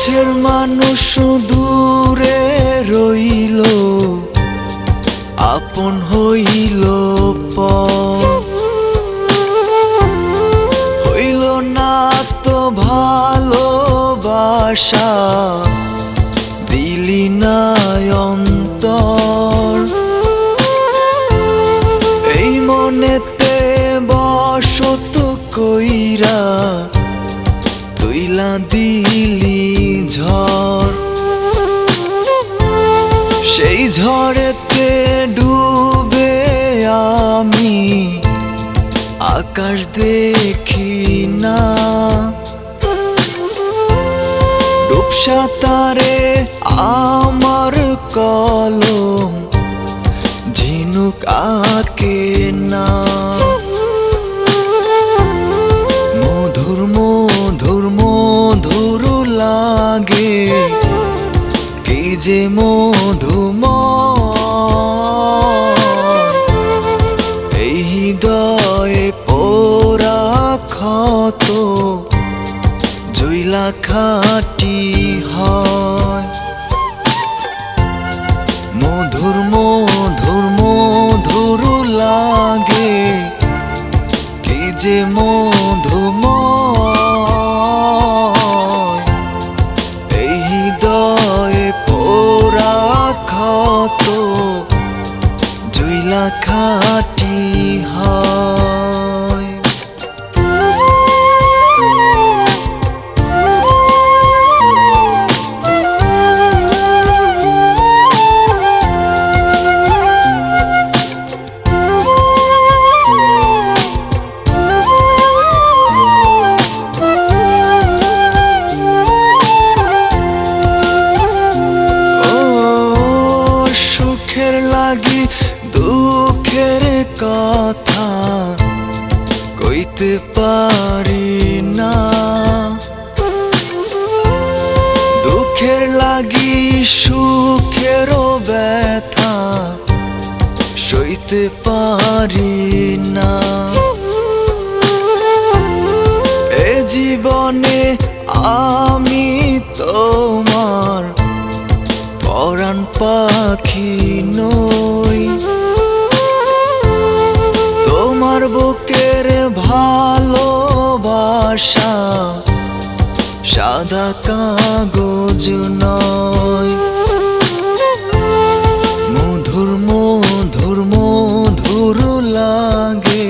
কাছের মানুষ দূরে রইল, আপন হইল হইল না তো ভালোবাসা, দিলি না অন্তর। এই মনেতে বসত কইরা তুইলা দিলি ঝড়। সেই ঝড়েতে ডুবে আমি আকাশ দেখি না। ডুবসা তারে আমার কলম ঝিনুক আকে লাগে। কি যে মধুময়। এই হৃদয়ে পোরা ক্ষত জৈলা খাটি হয়। মধুর মধুর মধুর লাগে। কি যে মধুময় খাটি হয়। ও সুখের দুঃখের কথা কইতে পারি না দুঃখের লাগি সুখেরও ব্যথা সইতে পারি না এ জীবনে আমি তোমার পরাণ পাখি নই সাদা কাগজ নয়। মধুর মধুর মধুর লাগে।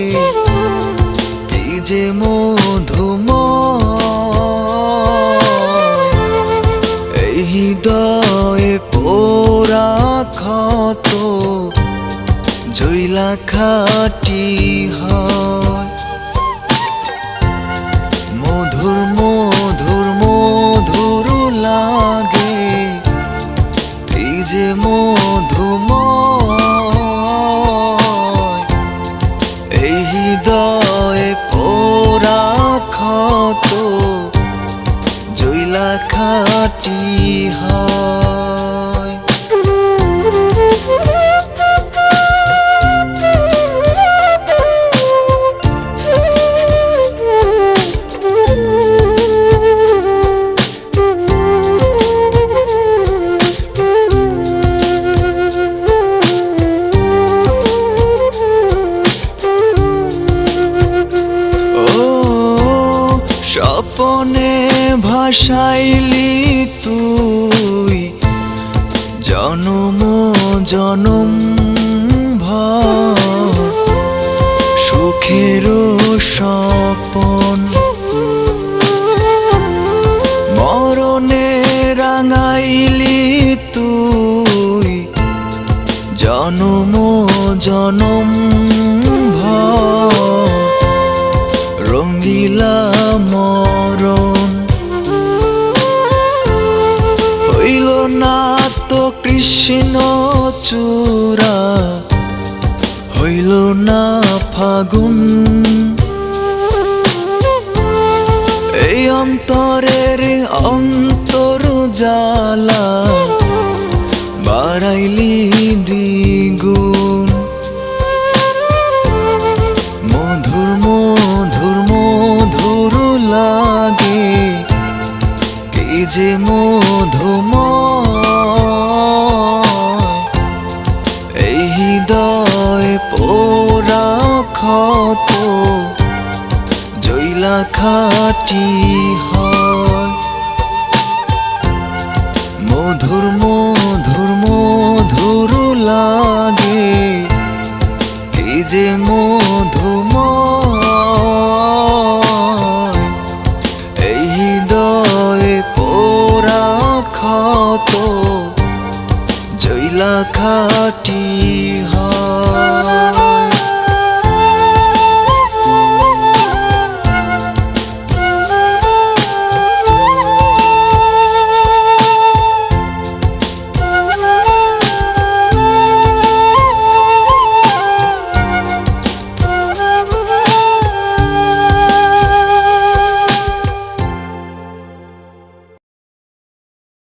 কি যে মধুময়। এই হৃদয়ে পোরা ক্ষত জৈলা খাটি হয়। যে মধুময় এই হৃদয়ে পোরা ক্ষত জৈলা খাটি হয় স্বপনে ভাসাইলি তুই জনম জনম ভর। সুখের স্বপন। মরণে রাঙাইলি তুই জনম জনম ভর। রঙ্গিলা মরণ। হইল না তো কৃষ্ণ চূড়া। হইল না ফাগুন। এই অন্তরের অন্তর জালা যে মধুম এই হৃদয় পোরা জৈলা খাটি হয়। মধুর মধুর মধুর লাগে, এই যে মো